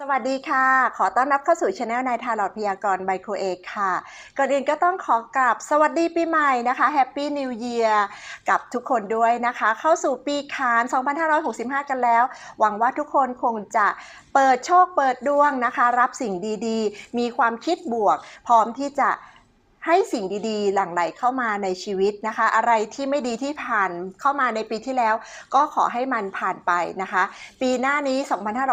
สวัสดีค่ะ ขอต้อนรับเข้าสู่ช anel นายทาลอดพยากรณ์ไบโครเอกค่ะ ก่อนอื่นก็ต้องขอกราบสวัสดีปีใหม่นะคะแฮปปี้นิวเยียร์กับทุกคนด้วยนะคะ เข้าสู่ปีคาน 2565 กันแล้ว หวังว่าทุกคนคงจะเปิดโชคเปิดดวงนะคะ รับสิ่งดีๆ มีความคิดบวก พร้อมที่จะ ให้สิ่งดีๆ หลั่งไหลเข้ามาในชีวิตนะคะ อะไรที่ไม่ดีที่ผ่านเข้ามาในปีที่แล้ว ก็ขอให้มันผ่านไปนะคะ ปีหน้านี้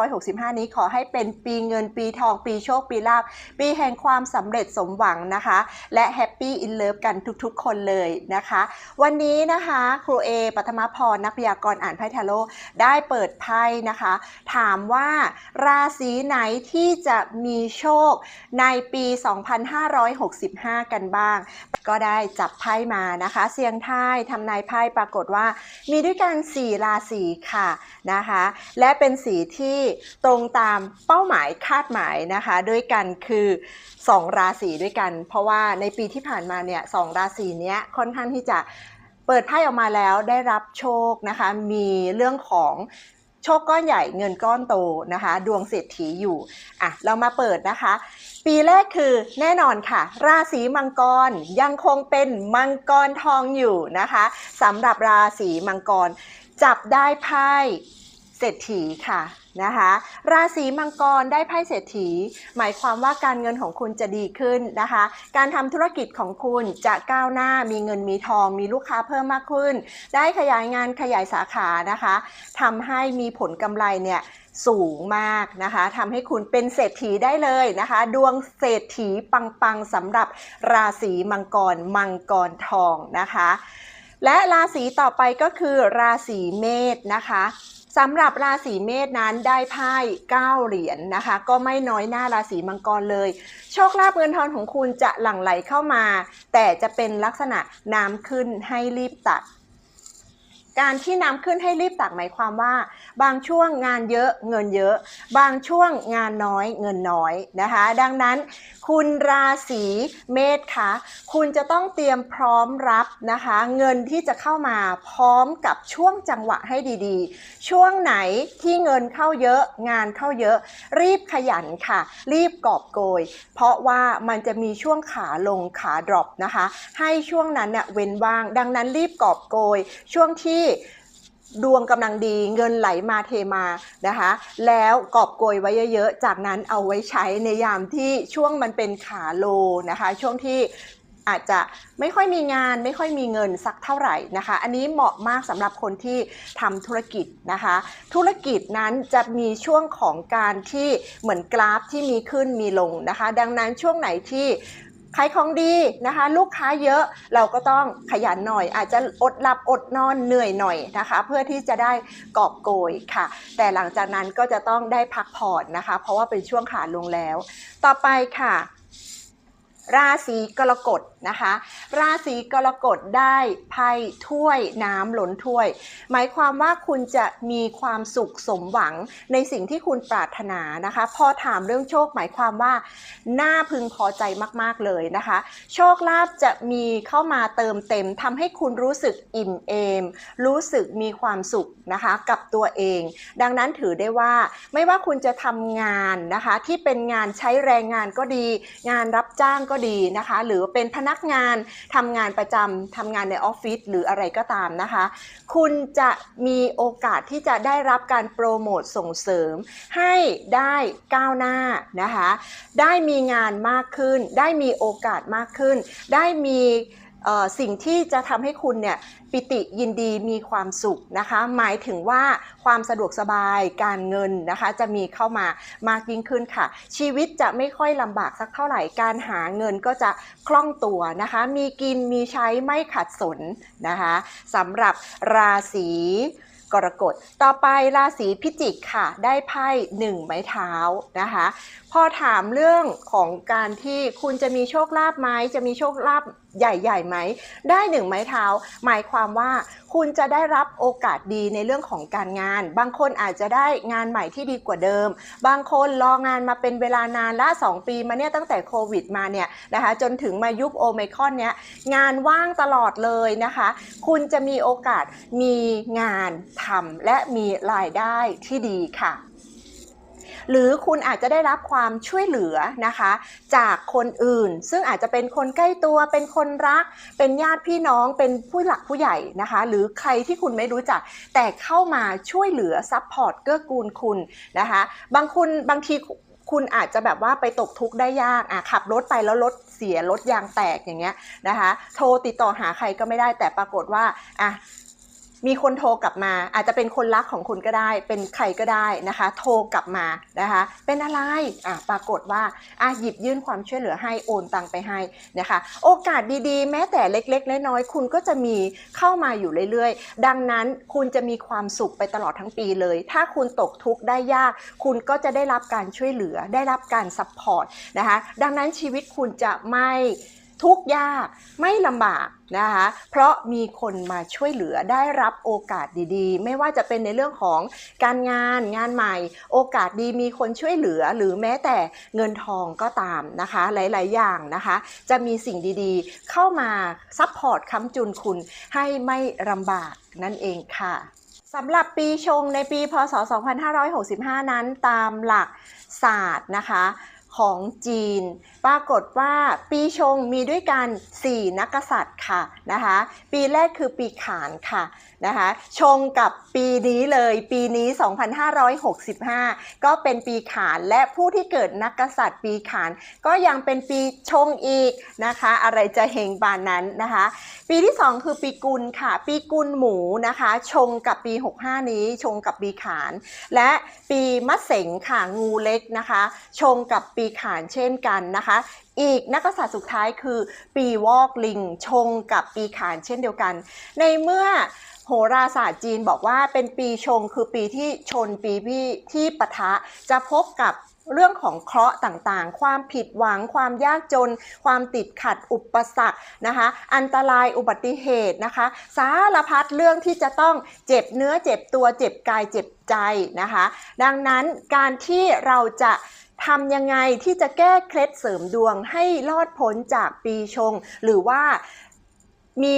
2565 นี้ขอให้เป็นปีเงินปีทองปีโชคปีลาภปีแห่งความสำเร็จสมหวังนะคะ และแฮปปี้อินเลิฟกันทุกๆ คนเลยนะคะ วันนี้นะคะครูเอปัทมพรนักพยากรณ์อ่านไพ่ทาโร่ได้เปิดไพ่นะคะ ถามว่าราศีไหนที่จะมีโชคในปี 2565 กันบ้าง ก็ได้จับไพ่มานะคะ เสียงทายทำนายไพ่ปรากฏว่า มีด้วยกัน 4 ราศีค่ะนะคะ และเป็นสีที่ตรงตามเป้าหมายคาดหมายนะคะด้วยกันคือ2ราศีด้วยกัน เพราะว่าในปีที่ผ่านมาเนี่ยสองราศีเนี้ยค่อนข้างที่จะเปิดไพ่ออกมาแล้วได้รับโชคนะคะ มีเรื่องของโชคก้อนใหญ่เงินก้อนโตนะคะ ดวงเศรษฐีอยู่อะเรามาเปิดนะคะ ปีแรกคือแน่นอนค่ะ ราศีมังกรยังคงเป็นมังกรทองอยู่นะคะสำหรับราศีมังกร จับได้ไพ่ เศรษฐีค่ะนะคะ ราศีมังกรได้ไพ่เศรษฐี หมายความว่าการเงินของคุณจะดีขึ้นนะคะ การทำธุรกิจของคุณจะก้าวหน้ามีเงินมีทอง มีลูกค้าเพิ่มมากขึ้น ได้ขยายงานขยายสาขานะคะทำให้มีผลกำไรเนี่ยสูงมากนะคะทำให้คุณเป็นเศรษฐีได้เลยนะคะ ดวงเศรษฐีปังๆสำหรับราศีมังกรมังกรทองนะคะ และราศีต่อไปก็คือราศีเมษนะคะ สำหรับราศีเมษนั้นได้ไพ่9เหรียญนนะคะ ก็ไม่น้อยหน้าราศีมังกรเลย โชคลาภเงินทองของคุณจะหลั่งไหลเข้ามา แต่จะเป็นลักษณะน้ำขึ้นให้รีบตัด การที่น้ำขึ้นให้รีบตักหมายความว่า บางช่วงงานเยอะเงินเยอะ บางช่วงงานน้อยเงินน้อยนะคะ ดังนั้น คุณราศีเมษคะคุณจะต้องเตรียมพร้อมรับนะคะ เงินที่จะเข้ามาพร้อมกับช่วงจังหวะให้ดีๆ ช่วงไหนที่เงินเข้าเยอะงานเข้าเยอะ รีบขยันค่ะ รีบกอบโกย เพราะว่ามันจะมีช่วงขาลงขาดรอปนะคะ ให้ช่วงนั้นเน่ยเว้นว่าง ดังนั้นรีบกอบโกย ช่วงที่ดวงกำลังดีเงินไหลมาเทมานะคะ แล้วกอบโกยไว้เยอะๆ จากนั้นเอาไว้ใช้ในยามที่ช่วงมันเป็นขาโลนะคะ ช่วงที่อาจจะไม่ค่อยมีงานไม่ค่อยมีเงินสักเท่าไหร่นะคะ อันนี้เหมาะมากสำหรับคนที่ทำธุรกิจนะคะ ธุรกิจนั้นจะมีช่วงของการที่เหมือนกราฟที่มีขึ้นมีลงนะคะ ดังนั้นช่วงไหนที่ ขายของดีนะคะ ลูกค้าเยอะเราก็ต้องขยันหน่อย อาจจะอดหลับอดนอนเหนื่อยหน่อยนะคะ เพื่อที่จะได้กอบโกยค่ะ แต่หลังจากนั้นก็จะต้องได้พักผ่อนนะคะ เพราะว่าเป็นช่วงขาลงแล้ว ต่อไปค่ะ ราศีกรกฎนะคะ ราศีกรกฎได้ไพ่ถ้วยน้ำล้นถ้วย หมายความว่าคุณจะมีความสุขสมหวังในสิ่งที่คุณปรารถนานะคะ พอถามเรื่องโชคหมายความว่าน่าพึงพอใจมากๆเลยนะคะ โชคลาภจะมีเข้ามาเติมเต็มทำให้คุณรู้สึกอิ่มเอม รู้สึกมีความสุขนะคะกับตัวเอง ดังนั้นถือได้ว่าไม่ว่าคุณจะทำงานนะคะที่เป็นงานใช้แรงงานก็ดี งานรับจ้างก็็ดีนะคะ หรือเป็นพนักงานทำงานประจำทำงานในออฟฟิศหรืออะไรก็ตามนะคะ คุณจะมีโอกาสที่จะได้รับการโปรโมทส่งเสริม ให้ได้ก้าวหน้านะคะ ได้มีงานมากขึ้น ได้มีโอกาสมากขึ้น ได้มี สิ่งที่จะทำให้คุณเนี่ยปิติยินดีมีความสุขนะคะ หมายถึงว่าความสะดวกสบายการเงินนะคะ จะมีเข้ามามากยิ่งขึ้นค่ะ ชีวิตจะไม่ค่อยลำบากสักเท่าไหร่การหาเงินก็จะคล่องตัวนะคะ มีกินมีใช้ไม่ขัดสนนะคะสำหรับราศีกรกฎต่อไปราศีพิจิกค่ะ ได้ไพ่หนึ่งไม้เท้านะคะ พอถามเรื่องของการที่คุณจะมีโชคลาภไหมจะมีโชคลาภใหญ่ๆไหม ได้หนึ่งไม้เท้า หมายความว่าคุณจะได้รับโอกาสดีในเรื่องของการงาน บางคนอาจจะได้งานใหม่ที่ดีกว่าเดิม บางคนรองานมาเป็นเวลานานละ 2 ปีมาเนี่ยตั้งแต่โควิดมาเนี่ยนะคะจนถึงมายุคโอไมคอนเนี้ยงานว่างตลอดเลยนะคะ คุณจะมีโอกาสมีงานทำและมีรายได้ที่ดีค่ะ หรือคุณอาจจะได้รับความช่วยเหลือนะคะ จากคนอื่น ซึ่งอาจจะเป็นคนใกล้ตัวเป็นคนรัก เป็นญาติพี่น้องเป็นผู้หลักผู้ใหญ่นะคะ หรือใครที่คุณไม่รู้จัก แต่เข้ามาช่วยเหลือซัพพอร์ตเกื้อกูลคุณนะคะ บางคุณบางทีคุณอาจจะแบบว่าไปตกทุกข์ได้ยากอะขับรถไปแล้วรถเสียรถยางแตกอย่างเงี้ยนะคะ โทรติดต่อหาใครก็ไม่ได้แต่ปรากฏว่าอะ มีคนโทรกลับมา อาจจะเป็นคนรักของคุณก็ได้ เป็นใครก็ได้นะคะ โทรกลับมานะคะ เป็นอะไรอะปรากฏว่าอะหยิบยื่นความช่วยเหลือให้โอนตังไปให้นะคะ โอกาสดีๆ แม้แต่เล็กๆน้อยๆคุณก็จะมีเข้ามาอยู่เรื่อยๆ ดังนั้นคุณจะมีความสุขไปตลอดทั้งปีเลย ถ้าคุณตกทุกข์ได้ยาก คุณก็จะได้รับการช่วยเหลือได้รับการซัพพอร์ตนะคะ ดังนั้นชีวิตคุณจะไม่ ทุกยากไม่ลำบากนะคะ เพราะมีคนมาช่วยเหลือได้รับโอกาสดีๆ ไม่ว่าจะเป็นในเรื่องของการงานงานใหม่ โอกาสดีมีคนช่วยเหลือหรือแม้แต่เงินทองก็ตามนะคะ หลายๆ อย่างนะคะ จะมีสิ่งดีๆ เข้ามาซัพพอร์ตค้ำจุนคุณให้ไม่ลำบากนั่นเองค่ะสำหรับปีชงในปีพศ 2565 นั้นตามหลักศาสตร์นะคะ ของจีน ปรากฏว่าปีชงมีด้วยกัน 4 นักกษัตริย์ค่ะนะคะ ปีแรกคือปีขานค่ะ นะคะชงกับปีนี้เลยปีนี้ 2565 ก็เป็นปีขานและผู้ที่เกิดนักกษัตริย์ปีขาน ก็ยังเป็นปีชงอีกนะคะ อะไรจะเฮงบานนั้นนะคะ ปีที่ 2 คือปีกุลค่ะ ปีกุลหมูนะคะ ชงกับปี 65 นี้ชงกับปีขาน และปีมะเสงค่ะงูเล็กนะคะ ชงกับปีขานเช่นกันนะคะ อีกนักกษัตริย์สุดท้ายคือปีวอกลิง ชงกับปีขานเช่นเดียวกัน ในเมื่อ โหราศาสตร์จีนบอกว่าเป็นปีชงคือปีที่ชนปีที่ที่ปะทะจะพบกับเรื่องของเคราะห์ต่างๆ ความผิดหวัง ความยากจน ความติดขัด อุปสรรคนะคะ อันตรายอุบัติเหตุนะคะ สารพัดเรื่องที่จะต้องเจ็บเนื้อเจ็บตัวเจ็บกายเจ็บใจนะคะ ดังนั้นการที่เราจะทำยังไงที่จะแก้เคล็ดเสริมดวงให้รอดพ้นจากปีชง หรือว่า มี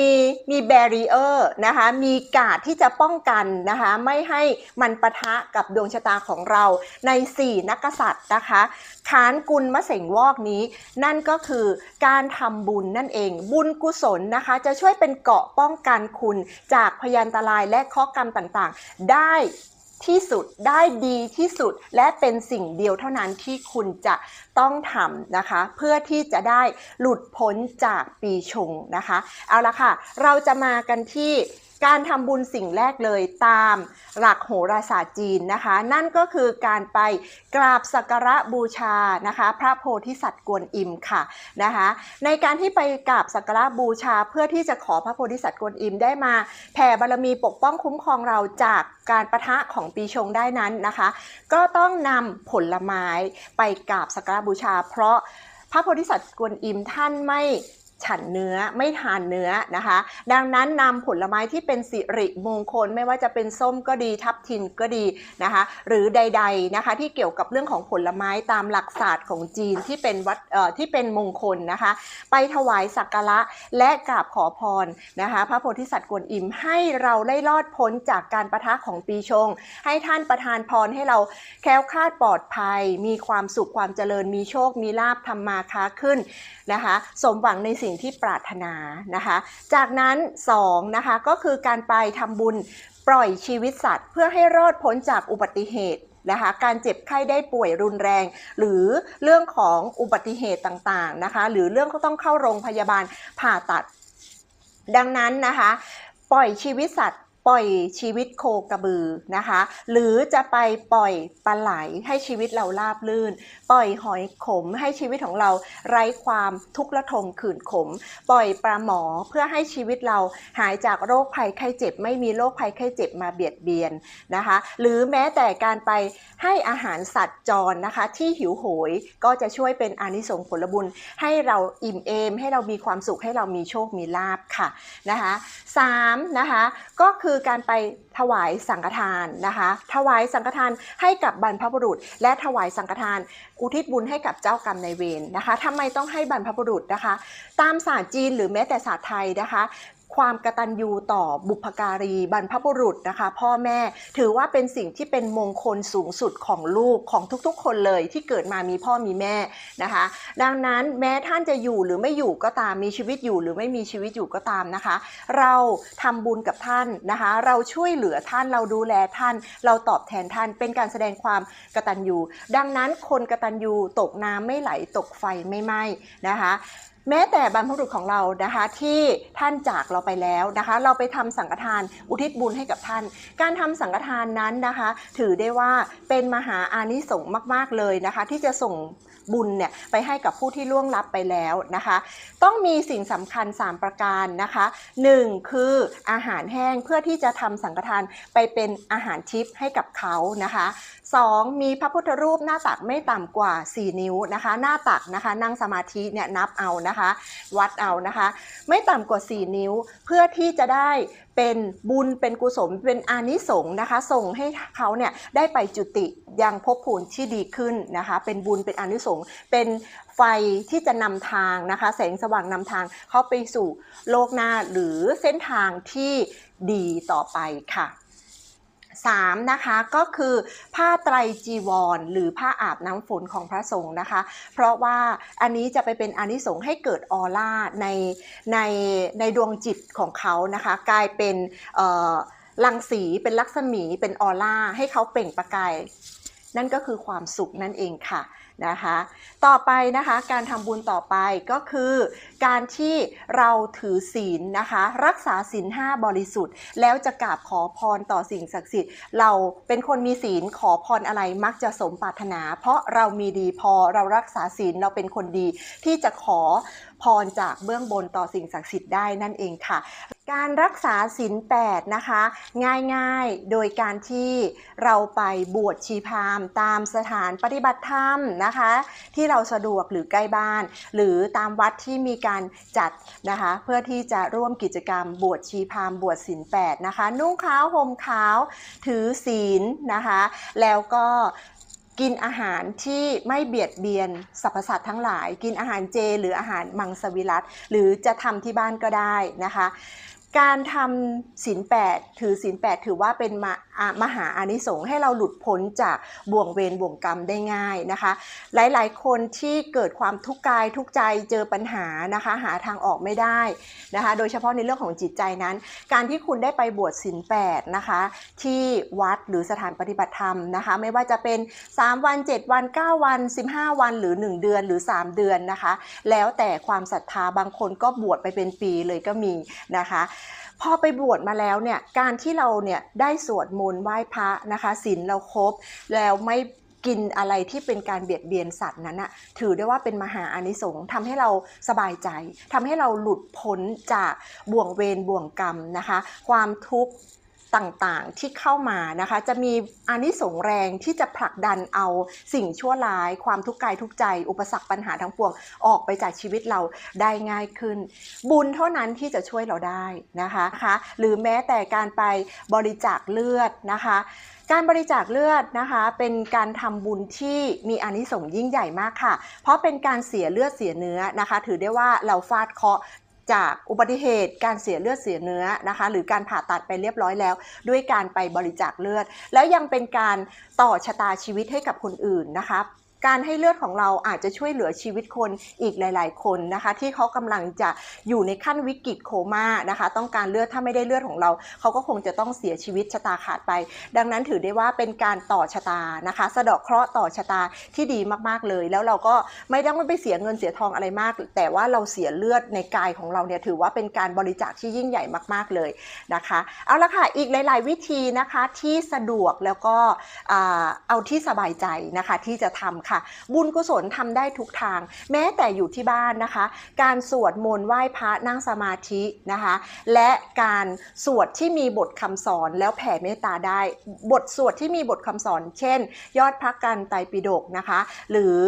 มีแบรีเออร์นะคะมีกาดที่จะป้องกันนะคะไม่ให้มันปะทะกับดวงชะตาของเราใน 4 นักษัตริย์นะคะขานกุลมะเสงวอกนี้ นั่นก็คือการทำบุญนั่นเอง บุญกุศลนะคะ จะช่วยเป็นเกาะป้องกันคุณจากพยันตรายและข้อกรรมต่างๆ ได้ ที่สุดได้ดีที่สุดและเป็นสิ่งเดียวเท่านั้นที่คุณจะต้องทำนะคะ เพื่อที่จะได้หลุดพ้นจากปีชงนะคะ เอาละค่ะ เราจะมากันที่ การทำบุญสิ่งแรกเลยตามหลักโหราศาสตร์จีนนะคะ นั่นก็คือการไปกราบสักการะบูชานะคะ พระโพธิสัตว์กวนอิมค่ะนะคะ ในการที่ไปกราบสักการะบูชา เพื่อที่จะขอพระโพธิสัตว์กวนอิมได้มาแผ่บารมีปกป้องคุ้มครองเราจากการประทะของปีชงได้นั้นนะคะ ก็ต้องนำผลไม้ไปกราบสักการะบูชา เพราะพระโพธิสัตว์กวนอิมท่านไม่ ฉันเนื้อไม่ทานเนื้อนะคะ ดังนั้นนำผลไม้ที่เป็นสิริมงคลไม่ว่าจะเป็นส้มก็ดีทับทิมก็ดีนะคะ หรือใด ๆนะคะ ที่เกี่ยวกับเรื่องของผลไม้ตามหลักศาสตร์ของจีนที่เป็นวัดที่เป็นมงคลนะคะ ไปถวายสักการะและกราบขอพรนะคะ พระโพธิสัตว์กวนอิมให้เราได้รอดพ้นจากการประทะของปีชง ให้ท่านประทานพรให้เราแค้วคลาดปลอดภัย มีความสุขความเจริญมีโชคมีลาบทำมาค้าขึ้นนะคะ สมหวังในสิิ่งที่ปรารถนานะคะ จากนั้น2นะคะก็คือการไปทำบุญปล่อยชีวิตสัตว์ เพื่อให้รอดพ้นจากอุบัติเหตุนะคะการเจ็บไข้ได้ป่วยรุนแรง หรือเรื่องของอุบัติเหตุต่างๆนะคะ หรือเรื่องเขาต้องเข้าโรงพยาบาลผ่าตัด ดังนั้นนะคะ ปล่อยชีวิตสัตว์ ปล่อยชีวิตโคกระบือนะคะ หรือจะไปปล่อยปลาไหลให้ชีวิตเราราบลื่น ปล่อยหอยขมให้ชีวิตของเราไร้ความทุกข์ระทมขื่นขม ปล่อยปลาหมอเพื่อให้ชีวิตเราหายจากโรคภัยไข้เจ็บ ไม่มีโรคภัยไข้เจ็บมาเบียดเบียนนะคะ หรือแม้แต่การไปให้อาหารสัตว์จรนะคะ ที่หิวโหยก็จะช่วยเป็นอนิสงส์ผลบุญ ให้เราอิ่มเอม ให้เรามีความสุขให้เรามีโชคมีลาบค่ะนะคะสามนะคะก็คือือการไปถวายสังฆทานนะคะ ถวายสังฆทานให้กับบรรพบุรุษ และถวายสังฆทาน อุทิศบุญให้กับเจ้ากรรมนายเวรนะคะทำไมต้องให้บรรพบุรุษนะคะ ตามศาสตร์จีนหรือแม้แต่ศาสตร์ไทยนะคะ ความกตัญญูต่อบุพการีบรรพบุรุษนะคะ พ่อแม่ถือว่าเป็นสิ่งที่เป็นมงคลสูงสุดของลูกของทุกๆ คนเลยที่เกิดมามีพ่อมีแม่นะคะ ดังนั้นแม้ท่านจะอยู่หรือไม่อยู่ก็ตามมีชีวิตอยู่หรือไม่มีชีวิตอยู่ก็ตามนะคะ เราทำบุญกับท่านนะคะ เราช่วยเหลือท่านเราดูแลท่าน เราตอบแทนท่านเป็นการแสดงความกตัญญูดังนั้นคนกตัญญูตกน้ำไม่ไหลตกไฟไม่ไหม้นะคะ แม้แต่บรรพบุรุษของเรานะคะที่ท่านจากเราไปแล้วนะคะ เราไปทำสังฆทานอุทิศบุญให้กับท่าน การทำสังฆทานนั้นนะคะ ถือได้ว่าเป็นมหาอานิสงส์มาก ๆเลยนะคะ ที่จะส่งบุญเนี่ยไปให้กับผู้ที่ล่วงลับไปแล้วนะคะ ต้องมีสิ่งสำคัญ 3 ประการนะคะ 1. คืออาหารแห้งเพื่อที่จะทำสังฆทานไปเป็นอาหารทิพย์ให้กับเขานะคะ 2. มีพระพุทธรูปหน้าตักไม่ต่ำกว่า 4 นิ้วนะคะ หน้าตักนะคะนั่งสมาธิเนี่ยนับเอานะนะคะ วัดเอานะคะ ไม่ต่ำกว่า 4 นิ้วเพื่อที่จะได้เป็นบุญเป็นกุศลเป็นอานิสงส์นะคะ ส่งให้เขาเนี่ยได้ไปจุติยังภพภูมิที่ดีขึ้นนะคะ เป็นบุญเป็นอานิสงส์เป็นไฟที่จะนำทางนะคะ แสงสว่างนำทางเข้าไปสู่โลกหน้าหรือเส้นทางที่ดีต่อไปค่ะ 3. นะคะก็คือผ้าไตรจีวร หรือผ้าอาบน้ำฝนของพระสงฆ์นะคะ เพราะว่าอันนี้จะไปเป็นอนิสงส์ให้เกิดออร่าในในในดวงจิตของเขานะคะ กลายเป็นเอ่อรังสีเป็นลักษมีเป็นออร่าให้เขาเปล่งประกาย นั่นก็คือความสุขนั่นเองค่ะ นะคะ ต่อไปนะคะการทำบุญต่อไปก็คือ การที่เราถือศีลนะคะ รักษาศีลห้าบริสุทธิ์ แล้วจะกราบขอพรต่อสิ่งศักดิ์สิทธิ์ เราเป็นคนมีศีลขอพรอะไรมักจะสมปรารถนา เพราะเรามีดีพอเรารักษาศีลเราเป็นคนดีที่จะขอพรจากเบื้องบนต่อสิ่งศักดิ์สิทธิ์ได้นั่นเองค่ะ การรักษาศีล8นะคะ ง่ายๆโดยการที่เราไปบวชชีพามตามสถานปฏิบัติธรรมนะคะ ที่เราสะดวกหรือใกล้บ้าน หรือตามวัดที่มีการจัดนะคะ เพื่อที่จะร่วมกิจกรรมบวชชีพามบวชศีล8นะคะ นุ่งขาวห่มขาวถือศีลนะคะ แล้วก็กินอาหารที่ไม่เบียดเบียนสรรพสัตว์ทั้งหลาย กินอาหารเจ หรืออาหารมังสวิรัตหรือจะทำที่บ้านก็ได้นะคะ การทำศีลแปดถือศีลแปดถือว่าเป็นมามหาอานิสงส์ให้เราหลุดพ้นจากบ่วงเวรบ่วงกรรมได้ง่ายนะคะ หลายๆ คนที่เกิดความทุกข์กายทุกใจเจอปัญหานะคะ หาทางออกไม่ได้นะคะ โดยเฉพาะในเรื่องของจิตใจนั้น การที่คุณได้ไปบวชศีลแปดนะคะ ที่วัดหรือสถานปฏิบัติธรรมนะคะ ไม่ว่าจะเป็น 3 วัน 7 วัน 9 วัน 15 วัน หรือ 1 เดือนหรือ 3 เดือนนะคะ แล้วแต่ความศรัทธาบางคนก็บวชไปเป็นปีเลยก็มีนะคะพอไปบวชมาแล้วเนี่ยการที่เราเนี่ยได้สวดมนต์ไหว้พระนะคะศีลเราครบแล้วไม่กินอะไรที่เป็นการเบียดเบียนสัตว์นั้นอะถือได้ว่าเป็นมหาอานิสงส์ทำให้เราสบายใจทำให้เราหลุดพ้นจากบ่วงเวรบ่วงกรรมนะคะ ความทุกข์ ต่างๆที่เข้ามานะคะ จะมีอานิสงส์แรงที่จะผลักดันเอาสิ่งชั่วร้าย ความทุกข์กายทุกข์ใจ อุปสรรคปัญหาทั้งปวงออกไปจากชีวิตเราได้ง่ายขึ้น บุญเท่านั้นที่จะช่วยเราได้นะคะคะหรือแม้แต่การไปบริจาคเลือดนะคะการบริจาคเลือดนะคะเป็นการทำบุญที่มีอานิสงส์ยิ่งใหญ่มากค่ะ เพราะเป็นการเสียเลือดเสียเนื้อนะคะ ถือได้ว่าเราฟาดเคาะ จากอุบัติเหตุการเสียเลือดเสียเนื้อนะคะ หรือการผ่าตัดไปเรียบร้อยแล้ว ด้วยการไปบริจาคเลือด แล้วยังเป็นการต่อชะตาชีวิตให้กับคนอื่นนะคะ การให้เลือดของเราอาจจะช่วยเหลือชีวิตคนอีกหลาย ๆ คนนะคะ ที่เขากำลังจะอยู่ในขั้นวิกฤตโคม่านะคะ ต้องการเลือดถ้าไม่ได้เลือดของเรา เขาก็คงจะต้องเสียชีวิตชะตาขาดไป ดังนั้นถือได้ว่าเป็นการต่อชะตานะคะ สะเดาะเคราะห์ต่อชะตาที่ดีมาก ๆ เลย แล้วเราก็ไม่ต้องไปเสียเงินเสียทองอะไรมาก แต่ว่าเราเสียเลือดในกายของเราเนี่ยถือว่าเป็นการบริจาคที่ยิ่งใหญ่มาก ๆ เลยนะคะ เอาละค่ะอีกหลาย ๆ วิธีนะคะที่สะดวกแล้วก็เอาที่สบายใจนะคะที่จะทำค่ะบุญกุศลทำได้ทุกทาง แม้แต่อยู่ที่บ้านนะคะ การสวดมนต์ไหว้พระนั่งสมาธินะคะ และการสวดที่มีบทคำสอนแล้วแผ่เมตตาได้ บทสวดที่มีบทคำสอน เช่น ยอดพระกันไตรปิฎกนะคะ หรือ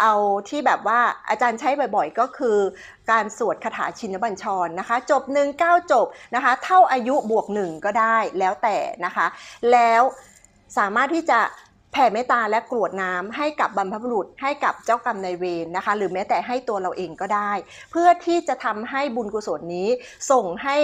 เอาที่แบบว่าอาจารย์ใช้บ่อยๆ ก็คือการสวดคาถาชินบัญชรนะคะ จบหนึ่งเก้าจบนะคะ เท่าอายุบวกหนึ่งก็ได้แล้วแต่นะคะ แล้วสามารถที่จะ แผ่เมตตาและกรวดน้ำให้กับบรรพบุรุษให้กับเจ้ากรรมนายเวรนะคะ หรือแม้แต่ให้ตัวเราเองก็ได้ เพื่อที่จะทำให้บุญกุศลนี้ส่งให้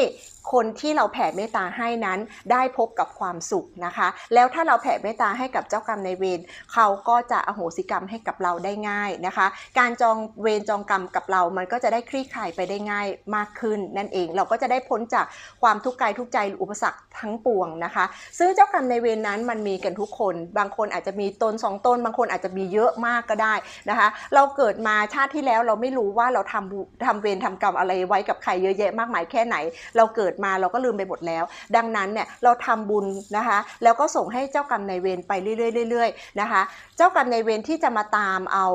คนที่เราแผ่เมตตาให้นั้นได้พบกับความสุขนะคะ แล้วถ้าเราแผ่เมตตาให้กับเจ้ากรรมนายเวรเขาก็จะอโหสิกรรมให้กับเราได้ง่ายนะคะ การจองเวรจองกรรมกับเรา มันก็จะได้คลี่คลายไปได้ง่ายมากขึ้น นั่นเองเราก็จะได้พ้นจากความทุกข์กายทุกใจหรืออุปสรรคทั้งปวงนะคะ ซึ่งเจ้ากรรมในายเวรนั้นมันมีกันทุกคน บางคนอาจจะมีตนสองตนบางคนอาจจะมีเยอะมากก็ได้นะคะ เราเกิดมาชาติที่แล้วเราไม่รู้ว่าเราทำบุทำเวรทำกรรมอะไรไว้กับใครเยอะแยะมากมายแค่ไหน เราเกิดมาเราก็ลืมไปหมดแล้ว ดังนั้นเนี่ยเราทำบุญนะคะ แล้วก็ส่งให้เจ้ากรรมนายเวรไปเรื่อยๆเรื่อยๆนะคะ เจ้ากรรมนายเวรที่จะมาตามเอา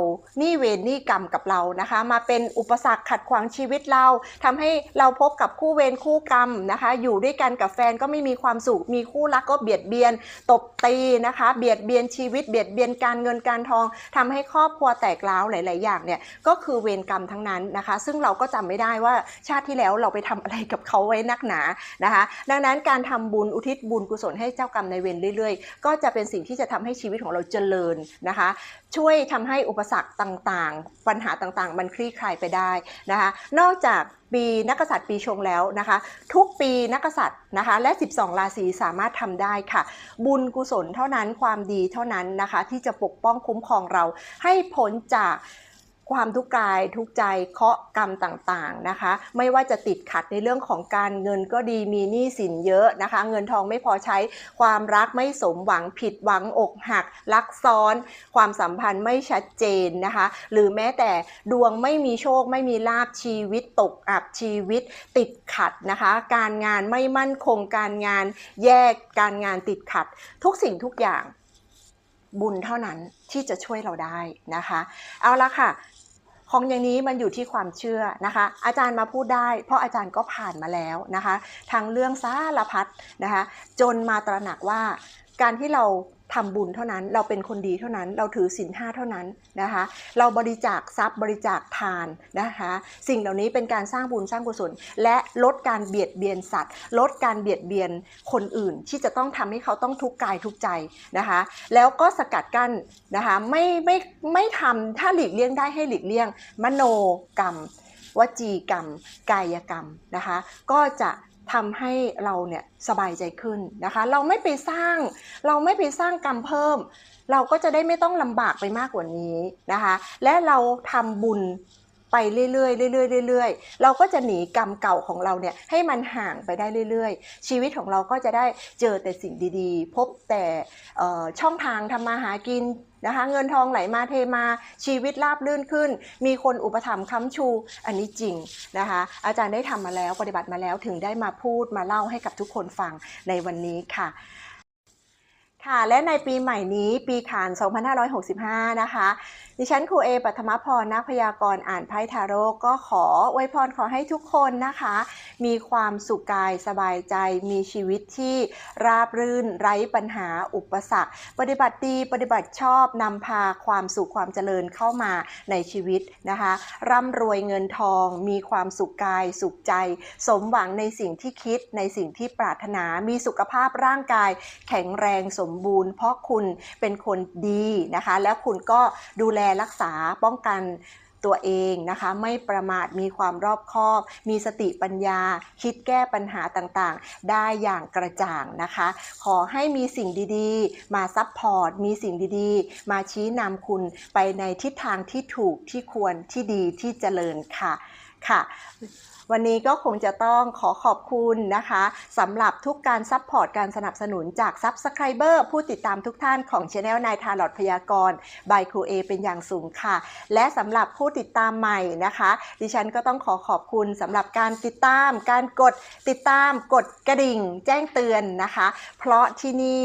นี่เวรนี่กรรมกับเรานะคะ มาเป็นอุปสรรคขัดขวางชีวิตเราทำให้เราพบกับคู่เวรคู่กรรมนะคะ อยู่ด้วยกันกับแฟนก็ไม่มีความสุขมีคู่รักก็เบียดเบียน ตบตีนะคะ เบียดเบียนชีวิตเบียดเบียนการเงินการทองทำให้ครอบครัวแตกร้าวหลาย ๆ อย่างเนี่ยก็คือเวรกรรมทั้งนั้นนะคะ ซึ่งเราก็จำไม่ได้ว่าชาติที่แล้วเราไปทำอะไรกับเขาไว้นักหนานะคะ ดังนั้นการทำบุญอุทิศบุญกุศลให้เจ้ากรรมในเวรเรื่อย ๆ ก็จะเป็นสิ่งที่จะทำให้ชีวิตของเราเจริญนะคะ ช่วยทำให้อุปสรรคต่าง ๆ ปัญหาต่าง ๆ มันคลี่คลายไปได้นะคะ นอกจากปีนักกษัตริย์ปีชงแล้วนะคะ ทุกปีนักกษัตริย์นะคะ และ 12 ราศีสามารถทำได้ค่ะ บุญกุศลเท่านั้นความดีเท่านั้นนะคะ ที่จะปกป้องคุ้มครองเราให้พ้นจาก ความทุกข์กายทุกใจเคาะกรรมต่างๆนะคะ ไม่ว่าจะติดขัดในเรื่องของการเงินก็ดีมีหนี้สินเยอะนะคะ เงินทองไม่พอใช้ความรักไม่สมหวังผิดหวังอกหักรักซ้อน ความสัมพันธ์ไม่ชัดเจนนะคะ หรือแม้แต่ดวงไม่มีโชคไม่มีลาบชีวิตตกอับชีวิตติดขัดนะคะ การงานไม่มั่นคงการงานแยกการงานติดขัด ทุกสิ่งทุกอย่างบุญเท่านั้นที่จะช่วยเราได้นะคะ เอาละค่ะ ของอย่างนี้มันอยู่ที่ความเชื่อนะคะ อาจารย์มาพูดได้ เพราะอาจารย์ก็ผ่านมาแล้วนะคะทั้งเรื่องสารพัดนะคะ จนมาตระหนักว่าการที่เรา ทำบุญเท่านั้น เราเป็นคนดีเท่านั้น เราถือศีลห้าเท่านั้นนะคะ เราบริจาคทรัพย์บริจาคทานนะคะ สิ่งเหล่านี้เป็นการสร้างบุญสร้างกุศล และลดการเบียดเบียนสัตว์ ลดการเบียดเบียนคนอื่น ที่จะต้องทำให้เขาต้องทุกข์กายทุกข์ใจนะคะ แล้วก็สกัดกั้นนะคะไม่ไม่ไม่ทำถ้าหลีกเลี่ยงได้ให้หลีกเลี่ยง มโนกรรมวจีกรรม กายกรรมนะคะ ก็จะ ทำให้เราเนี่ยสบายใจขึ้นนะคะ เราไม่ไปสร้าง เราไม่ไปสร้างกรรมเพิ่ม เราก็จะได้ไม่ต้องลำบากไปมากกว่านี้นะคะ และเราทำบุญไปเรื่อยๆเรื่อยๆเรื่อยๆ เราก็จะหนีกรรมเก่าของเราเนี่ยให้มันห่างไปได้เรื่อยๆ ชีวิตของเราก็จะได้เจอแต่สิ่งดีๆ พบแต่ช่องทางทำมาหากิน นะคะเงินทองไหลมาเทมาชีวิตราบลื่นขึ้น มีคนอุปถัมภ์ค้ำชู อันนี้จริงนะคะอาจารย์ได้ทำมาแล้วปฏิบัติมาแล้วถึงได้มาพูดมาเล่าให้กับทุกคนฟังในวันนี้ค่ะ ค่ะและในปีใหม่นี้ปีขาน 2565 นะคะ ดิฉันครูเอปัทมพรนักพยากรณ์อ่านไพ่ทาโร่ก็ขออวยพรขอให้ทุกคนนะคะ มีความสุขกายสบายใจ มีชีวิตที่ราบรื่นไร้ปัญหาอุปสรรค ปฏิบัติดีปฏิบัติชอบนำพาความสุขความเจริญเข้ามาในชีวิตนะคะ ร่ำรวยเงินทอง มีความสุขกายสุขใจ สมหวังในสิ่งที่คิดในสิ่งที่ปรารถนา มีสุขภาพร่างกายแข็งแรงสมบูรณ์ เพราะคุณเป็นคนดีนะคะ แล้วคุณก็ดูแลรักษาป้องกันตัวเองนะคะไม่ประมาทมีความรอบคอบ มีสติปัญญา คิดแก้ปัญหาต่างๆ ได้อย่างกระจ่างนะคะ ขอให้มีสิ่งดีๆ มาซับพอร์ต มีสิ่งดีๆ มาชี้นำคุณไปในทิศทางที่ถูกที่ควรที่ดีที่เจริญค่ะค่ะ วันนี้ก็คงจะต้องขอขอบคุณนะคะสำหรับทุกการซัพพอร์ตการสนับสนุนจากซับสไครเบอร์ผู้ติดตามทุกท่านของช anel นายทาร์ลอดพยากรณ์บายครูเอเป็นอย่างสูงค่ะ และสำหรับผู้ติดตามใหม่นะคะ ดิฉันก็ต้องขอขอบคุณสำหรับการติดตาม การกดติดตามกดกระดิ่ง แจ้งเตือนนะคะ เพราะที่นี่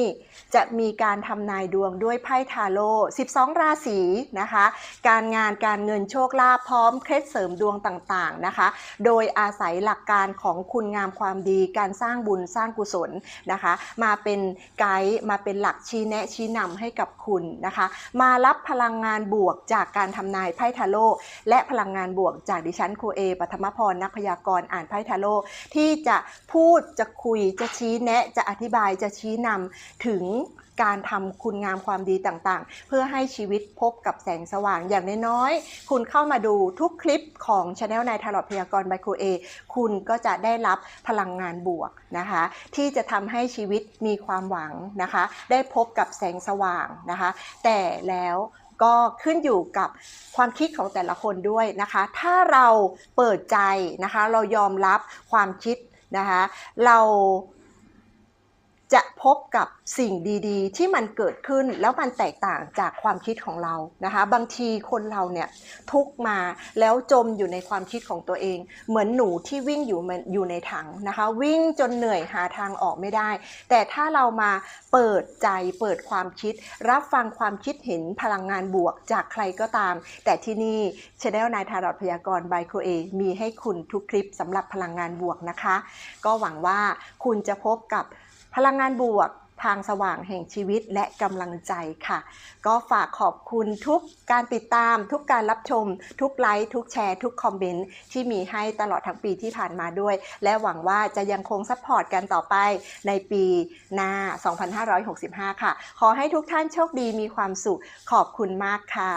จะมีการทำนายดวงด้วยไพ่ทาโร่12 ราศีนะคะ การงานการเงินโชคลาภพร้อมเคล็ดเสริมดวงต่างๆนะคะ โดยอาศัยหลักการของคุณงามความดี การสร้างบุญสร้างกุศลนะคะ มาเป็นไกด์มาเป็นหลักชี้แนะชี้นำให้กับคุณนะคะ มารับพลังงานบวกจากการทำนายไพ่ทาโร่และพลังงานบวกจากดิฉันครูเอปัทมพรนักพยากรณ์อ่านไพ่ทาโร่ที่จะพูดจะคุยจะชี้แนะจะอธิบายจะชี้นำถึง การทำคุณงามความดีต่างๆ เพื่อให้ชีวิตพบกับแสงสว่างอย่างน้อยๆ คุณเข้ามาดูทุกคลิปของ Channel นายทารอดพยากรณ์ไบโครเอคุณก็จะได้รับพลังงานบวกนะคะ ที่จะทำให้ชีวิตมีความหวังนะคะ ได้พบกับแสงสว่างนะคะ แต่แล้วก็ขึ้นอยู่กับความคิดของแต่ละคนด้วยนะคะ ถ้าเราเปิดใจนะคะ เรายอมรับความคิดนะคะ เรา จะพบกับสิ่งดีๆ ที่มันเกิดขึ้นแล้วมันแตกต่างจากความคิดของเรานะคะ บางทีคนเราเนี่ยทุกมาแล้วจมอยู่ในความคิดของตัวเอง เหมือนหนูที่วิ่งอยู่อยู่ในถังนะคะ วิ่งจนเหนื่อยหาทางออกไม่ได้ แต่ถ้าเรามาเปิดใจเปิดความคิด รับฟังความคิดเห็นพลังงานบวกจากใครก็ตาม แต่ที่นี่ช anel นายทารอดพยากรณ์บายครเอมีให้คุณทุกคลิปสำหรับพลังงานบวกนะคะ ก็หวังว่าคุณจะพบกับ พลังงานบวกทางสว่างแห่งชีวิตและกำลังใจค่ะ ก็ฝากขอบคุณทุกการติดตาม ทุกการรับชม ทุกไลค์ ทุกแชร์ ทุกคอมเมนต์ที่มีให้ตลอดทั้งปีที่ผ่านมาด้วย และหวังว่าจะยังคงซัพพอร์ตกันต่อไปในปีหน้า 2565 ค่ะ ขอให้ทุกท่านโชคดีมีความสุขขอบคุณมากค่ะ